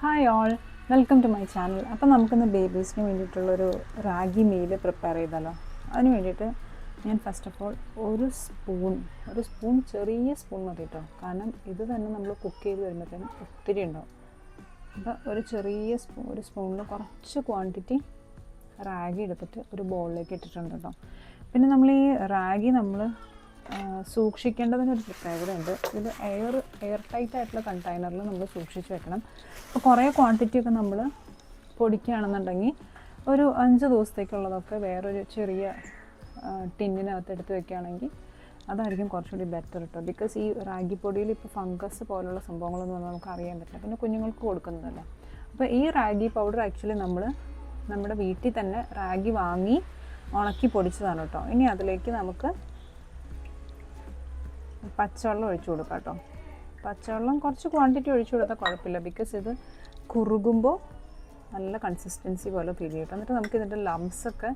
Hi all welcome to my channel അപ്പം നമുക്കിന്ന് ബേബീസിന് വേണ്ടിയിട്ടുള്ളൊരു റാഗി മീൽ പ്രിപ്പയർ ചെയ്താലോ? അതിന് വേണ്ടിയിട്ട് ഞാൻ ഫസ്റ്റ് ഓഫ് ഓൾ ഒരു സ്പൂൺ ഒരു സ്പൂൺ ചെറിയ സ്പൂൺ മതി കേട്ടോ കാരണം ഇത് തന്നെ നമ്മൾ കുക്ക് ചെയ്ത് വരുമ്പോഴത്തേനും ഒത്തിരി ഉണ്ടാവും. അപ്പോൾ ഒരു ചെറിയ സ്പൂൺ ഒരു സ്പൂണിൽ കുറച്ച് ക്വാണ്ടിറ്റി റാഗി എടുത്തിട്ട് ഒരു ബോളിലേക്ക് ഇട്ടിട്ടുണ്ട് കേട്ടോ പിന്നെ നമ്മൾ ഈ റാഗി നമ്മൾ സൂക്ഷിക്കേണ്ടതിനൊരു പ്രത്യേകതയുണ്ട്. ഇത് എയർ എയർ ടൈറ്റ് ആയിട്ടുള്ള കണ്ടെയ്നറിൽ നമ്മൾ സൂക്ഷിച്ച് വെക്കണം. അപ്പോൾ കുറേ ക്വാണ്ടിറ്റി ഒക്കെ നമ്മൾ പൊടിക്കുകയാണെന്നുണ്ടെങ്കിൽ ഒരു അഞ്ച് ദിവസത്തേക്കുള്ളതൊക്കെ വേറൊരു ചെറിയ ടിന്നിനകത്ത് എടുത്ത് വെക്കുകയാണെങ്കിൽ അതായിരിക്കും കുറച്ചുകൂടി ബെറ്റർ കേട്ടോ ബിക്കോസ് ഈ റാഗി പൊടിയിൽ ഇപ്പോൾ ഫംഗസ് പോലുള്ള സംഭവങ്ങളൊന്നും നമുക്ക് അറിയാൻ പറ്റില്ല. പിന്നെ കുഞ്ഞുങ്ങൾക്ക് കൊടുക്കുന്നതല്ല. അപ്പോൾ ഈ റാഗി പൗഡർ ആക്ച്വലി നമ്മൾ നമ്മുടെ വീട്ടിൽ തന്നെ റാഗി വാങ്ങി ഉണക്കി പൊടിച്ചതാണ് കേട്ടോ ഇനി അതിലേക്ക് നമുക്ക് പച്ചവെള്ളം ഒഴിച്ചു കൊടുക്കാം കേട്ടോ. പച്ചവെള്ളം കുറച്ച് ക്വാണ്ടിറ്റി ഒഴിച്ചു കൊടുത്താൽ കുഴപ്പമില്ല. ബിക്കോസ് ഇത് കുറുകുമ്പോൾ നല്ല കൺസിസ്റ്റൻസി പോലെ ഫീൽ ചെയ്യും എന്നിട്ട് നമുക്ക് ഇതിന്റെ ലംസൊക്കെ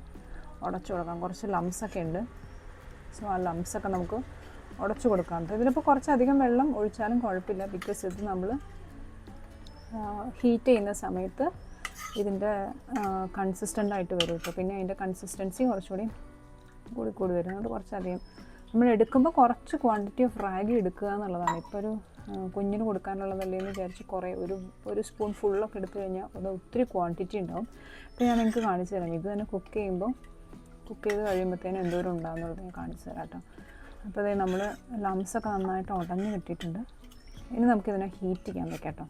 ഉടച്ചു കൊടുക്കാം. കുറച്ച് ലംസൊക്കെ ഉണ്ട്. സോ ആ ലംസൊക്കെ നമുക്ക് ഉടച്ചു കൊടുക്കാം ഇതിലിപ്പോൾ കുറച്ചധികം വെള്ളം ഒഴിച്ചാലും കുഴപ്പമില്ല. ബിക്കോസ് ഇത് നമ്മൾ ഹീറ്റ് ചെയ്യുന്ന സമയത്ത് ഇതിന്റെ കൺസിസ്റ്റന്റ് ആയിട്ട് വരും കേട്ടോ. പിന്നെ അതിന്റെ കൺസിസ്റ്റൻസി കുറച്ചുകൂടി കൂടി കൂടി വരും. അതുകൊണ്ട് കുറച്ചധികം നമ്മൾ എടുക്കുമ്പോൾ കുറച്ച് ക്വാണ്ടിറ്റി ഓഫ് റാഗി എടുക്കുക എന്നുള്ളതാണ്. ഇപ്പോൾ ഒരു കുഞ്ഞിന് കൊടുക്കാനുള്ളതല്ലേ എന്ന് വിചാരിച്ച് കുറേ ഒരു ഒരു സ്പൂൺ ഫുള്ളൊക്കെ എടുത്തു കഴിഞ്ഞാൽ അത് ഒത്തിരി ക്വാണ്ടിറ്റി ഉണ്ടാവും. അപ്പോൾ ഞാൻ നിങ്ങൾക്ക് കാണിച്ചു തരാം. ഇത് തന്നെ കുക്ക് ചെയ്യുമ്പോൾ കുക്ക് ചെയ്ത് കഴിയുമ്പോഴത്തേനും എന്തോരം ഉണ്ടാകുന്നുള്ളത് ഞാൻ കാണിച്ചു തരാം കേട്ടോ. അപ്പോൾ അതേ നമ്മൾ ലംസൊക്കെ നന്നായിട്ട് ഉടഞ്ഞു കിട്ടിയിട്ടുണ്ട്. ഇനി നമുക്കിതിനെ ഹീറ്റ് ചെയ്യാൻ വെക്കാം കേട്ടോ.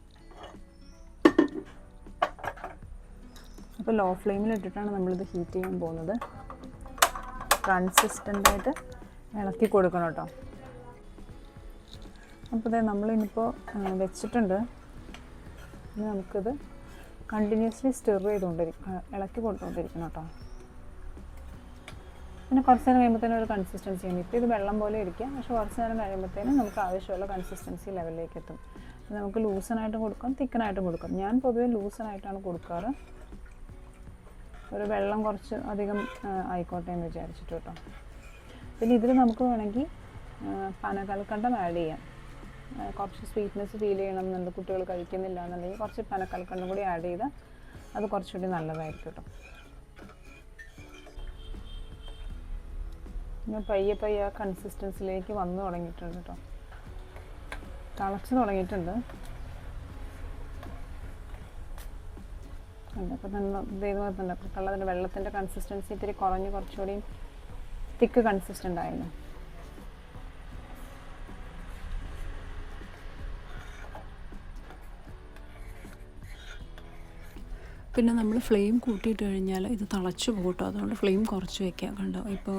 അപ്പോൾ ലോ ഫ്ലെയിമിൽ ഇട്ടിട്ടാണ് നമ്മളിത് ഹീറ്റ് ചെയ്യാൻ പോകുന്നത്. കൺസിസ്റ്റന്റായിട്ട് ഇളക്കി കൊടുക്കണം കേട്ടോ. അപ്പോൾ ഇതേ നമ്മളിനിപ്പോൾ വെച്ചിട്ടുണ്ട്. ഇനി നമുക്കിത് കണ്ടിന്യൂസ്ലി സ്റ്റിർ ചെയ്തുകൊണ്ടിരിക്കും ഇളക്കി കൊടുത്തുകൊണ്ടിരിക്കണം കേട്ടോ. പിന്നെ കുറച്ച് നേരം കഴിയുമ്പോഴത്തേനും ഒരു കൺസിസ്റ്റൻസി ആണ്. ഇപ്പോൾ ഇത് വെള്ളം പോലെ ഇരിക്കുക. പക്ഷേ കുറച്ച് നേരം കഴിയുമ്പോഴത്തേനും നമുക്ക് ആവശ്യമുള്ള കൺസിസ്റ്റൻസി ലെവലിലേക്ക് എത്തും. നമുക്ക് ലൂസനായിട്ട് കൊടുക്കാം തിക്കനായിട്ടും കൊടുക്കാം. ഞാൻ പൊതുവേ ലൂസനായിട്ടാണ് കൊടുക്കാറ്. ഒരു വെള്ളം കുറച്ച് അധികം ആയിക്കോട്ടെ എന്ന് വിചാരിച്ചിട്ട് കേട്ടോ. പിന്നെ ഇതിൽ നമുക്ക് വേണമെങ്കിൽ പനകൽക്കണ്ടം ആഡ് ചെയ്യാം. കുറച്ച് സ്വീറ്റ്നെസ് ഫീൽ ചെയ്യണം എന്നുണ്ട് കുട്ടികൾ കഴിക്കുന്നില്ല എന്നുണ്ടെങ്കിൽ കുറച്ച് പനക്കൽക്കണ്ടം കൂടി ആഡ് ചെയ്താൽ അത് കുറച്ചുകൂടി നല്ലതായിരിക്കും കേട്ടോ ഞാൻ പയ്യെ പയ്യെ കൺസിസ്റ്റൻസിലേക്ക് വന്നു തുടങ്ങിയിട്ടുണ്ട് കേട്ടോ തിളച്ച് തുടങ്ങിയിട്ടുണ്ട്. അപ്പം തന്നെ ഇതേപോലെ തന്നെ കള്ളതിന്റെ വെള്ളത്തിന്റെ കൺസിസ്റ്റൻസി ഇത്തിരി കുറഞ്ഞ് കുറച്ചുകൂടി തിക്ക് കൺസിസ്റ്റന്റ് ആയിരുന്നു? പിന്നെ നമ്മൾ ഫ്ലെയിം കൂട്ടിയിട്ട് കഴിഞ്ഞാൽ ഇത് തളച്ച് പോകട്ടോ. അതുകൊണ്ട് ഫ്ലെയിം കുറച്ച് വെക്കാം കണ്ടോ? ഇപ്പോൾ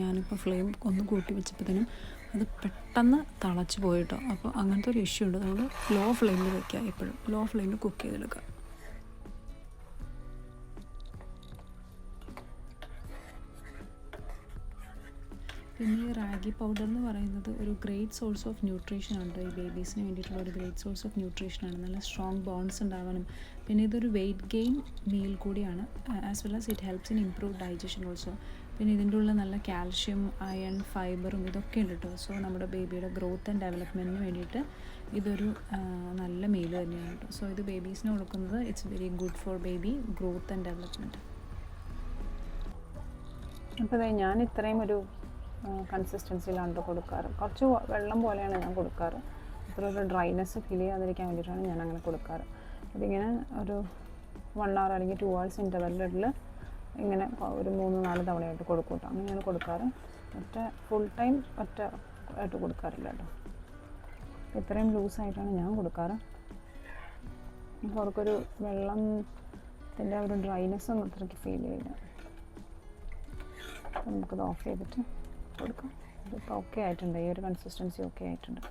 ഞാനിപ്പോൾ ഫ്ലെയിം ഒന്ന് കൂട്ടി വെച്ചപ്പോഴത്തേനും അത് പെട്ടെന്ന് തളച്ച് പോയിട്ടോ. അപ്പോൾ അങ്ങനത്തെ ഒരു ഇഷ്യൂ ഉണ്ട്. നമ്മൾ ലോ ഫ്ലെയിമിൽ വയ്ക്കുക എപ്പോഴും ലോ ഫ്ലെയിമിൽ കുക്ക് ചെയ്തെടുക്കുക. പിന്നെ ഈ റാഗി പൗഡർ എന്ന് പറയുന്നത് ഒരു ഗ്രേറ്റ് സോഴ്സ് ഓഫ് ന്യൂട്രീഷൻ ആണ് ഈ ബേബീസിന് വേണ്ടിയിട്ടുള്ള ഒരു ഗ്രേറ്റ് സോഴ്സ് ഓഫ് ന്യൂട്രീഷൻ ആണ്. നല്ല സ്ട്രോങ് ബോൺസ് ഉണ്ടാവാനും പിന്നെ ഇതൊരു വെയിറ്റ് ഗെയിൻ മീൽ കൂടിയാണ്. As well as it helps in improve digestion also പിന്നെ ഇതിന്റെ ഉള്ള നല്ല കാൽഷ്യം അയൺ ഫൈബറും ഇതൊക്കെ ഉണ്ട് കേട്ടോ സോ നമ്മുടെ ബേബിയുടെ ഗ്രോത്ത് ആൻഡ് ഡെവലപ്മെന്റിന് വേണ്ടിയിട്ട് ഇതൊരു നല്ല മീൽ തന്നെയാണ് കേട്ടോ സോ ഇത് ബേബീസിന് കൊടുക്കുന്നത് it's very good for baby growth and development അപ്പോൾ ഞാൻ ഇത്രയും ഒരു കൺസിസ്റ്റൻസിയിലാണ് കൊടുക്കാറ്. കുറച്ച് വെള്ളം പോലെയാണ് ഞാൻ കൊടുക്കാറ്. അത്ര ഒരു ഡ്രൈനെസ് ഫീൽ ചെയ്യാതിരിക്കാൻ വേണ്ടിയിട്ടാണ് ഞാൻ അങ്ങനെ കൊടുക്കാറ്. അതിങ്ങനെ ഒരു വൺ അവർ അല്ലെങ്കിൽ ടു അവേഴ്സ് ഇന്റർവെല്ലിൽ ഇങ്ങനെ ഒരു മൂന്ന് നാല് തവണയായിട്ട് കൊടുക്കും കേട്ടോ അങ്ങനെയാണ് കൊടുക്കാറ്. ഒറ്റ ഫുൾ ടൈം ഒറ്റ ആയിട്ട് കൊടുക്കാറില്ല കേട്ടോ ഇത്രയും ലൂസായിട്ടാണ് ഞാൻ കൊടുക്കാറ്. അപ്പോൾ അവർക്കൊരു വെള്ളത്തിന്റെ ഒരു ഡ്രൈനെസ് ഒന്നും അത്രയ്ക്ക് ഫീൽ ചെയ്യില്ല. നമുക്കത് ഓഫ് ചെയ്തിട്ട് കൊടുക്കാം. ഇതിപ്പോൾ ഓക്കെ ആയിട്ടുണ്ട്. ഈ ഒരു കൺസിസ്റ്റൻസി ഓക്കെ ആയിട്ടുണ്ട്.